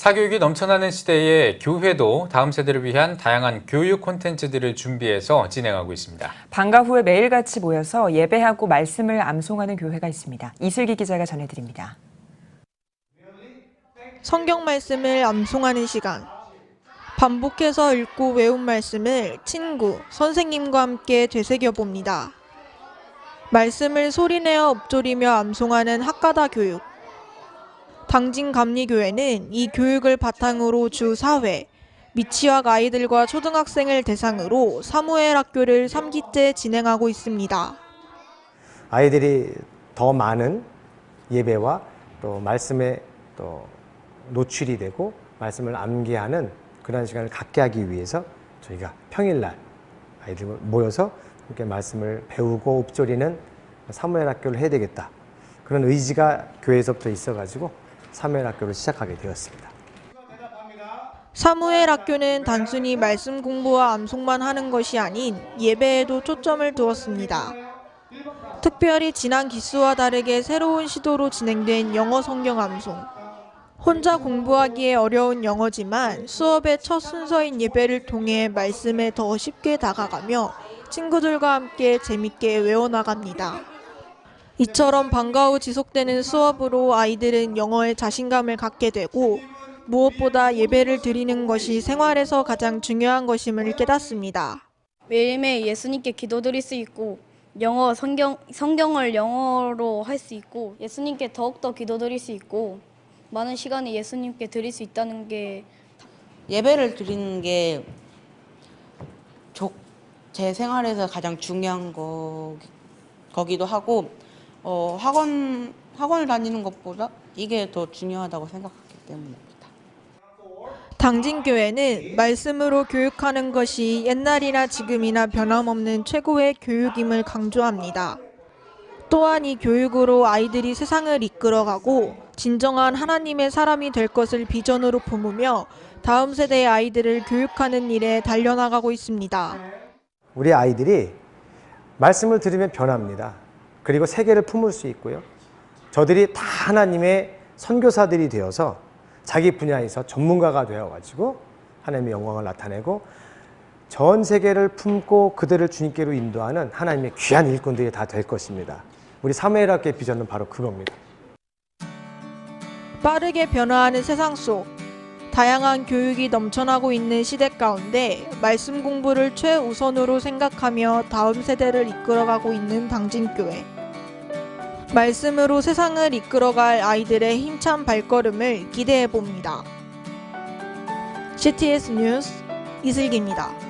사교육이 넘쳐나는 시대에 교회도 다음 세대를 위한 다양한 교육 콘텐츠들을 준비해서 진행하고 있습니다. 방과 후에 매일같이 모여서 예배하고 말씀을 암송하는 교회가 있습니다. 이슬기 기자가 전해드립니다. 성경 말씀을 암송하는 시간. 반복해서 읽고 외운 말씀을 친구, 선생님과 함께 되새겨 봅니다. 말씀을 소리내어 읊조리며 암송하는 학가다 교육. 당진 감리교회는 이 교육을 바탕으로 주 4회 미취학 아이들과 초등학생을 대상으로 사무엘 학교를 3기째 진행하고 있습니다. 아이들이 더 많은 예배와 또 말씀에 또 노출이 되고 말씀을 암기하는 그런 시간을 갖게 하기 위해서 저희가 평일날 아이들 모여서 이렇게 말씀을 배우고 읊조리는 사무엘 학교를 해야 되겠다. 그런 의지가 교회에서부터 있어가지고 사무엘 학교를 시작하게 되었습니다. 사무엘 학교는 단순히 말씀 공부와 암송만 하는 것이 아닌 예배에도 초점을 두었습니다. 특별히 지난 기수와 다르게 새로운 시도로 진행된 영어 성경 암송. 혼자 공부하기에 어려운 영어지만 수업의 첫 순서인 예배를 통해 말씀에 더 쉽게 다가가며 친구들과 함께 재밌게 외워나갑니다. 이처럼 방과 후 지속되는 수업으로 아이들은 영어에 자신감을 갖게 되고 무엇보다 예배를 드리는 것이 생활에서 가장 중요한 것임을 깨닫습니다. 매일매일 예수님께 기도드릴 수 있고 영어 성경 성경을 영어로 할 수 있고 예수님께 더욱더 기도드릴 수 있고 많은 시간을 예수님께 드릴 수 있다는 게 예배를 드리는 게 제 생활에서 가장 중요한 거 거기도 하고 어, 학원 학원을 다니는 것보다 이게 더 중요하다고 생각하기 때문입니다. 당진교회는 말씀으로 교육하는 것이 옛날이나 지금이나 변함없는 최고의 교육임을 강조합니다. 또한 이 교육으로 아이들이 세상을 이끌어가고 진정한 하나님의 사람이 될 것을 비전으로 품으며 다음 세대의 아이들을 교육하는 일에 달려나가고 있습니다. 우리 아이들이 말씀을 들으면 변합니다. 그리고 세계를 품을 수 있고요. 저들이 다 하나님의 선교사들이 되어서 자기 분야에서 전문가가 되어가지고 하나님의 영광을 나타내고 전 세계를 품고 그들을 주님께로 인도하는 하나님의 귀한 일꾼들이 다 될 것입니다. 우리 사무엘학교의 비전은 바로 그겁니다. 빠르게 변화하는 세상 속 다양한 교육이 넘쳐나고 있는 시대 가운데 말씀 공부를 최우선으로 생각하며 다음 세대를 이끌어가고 있는 당진교회. 말씀으로 세상을 이끌어갈 아이들의 힘찬 발걸음을 기대해 봅니다. CTS 뉴스 이슬기입니다.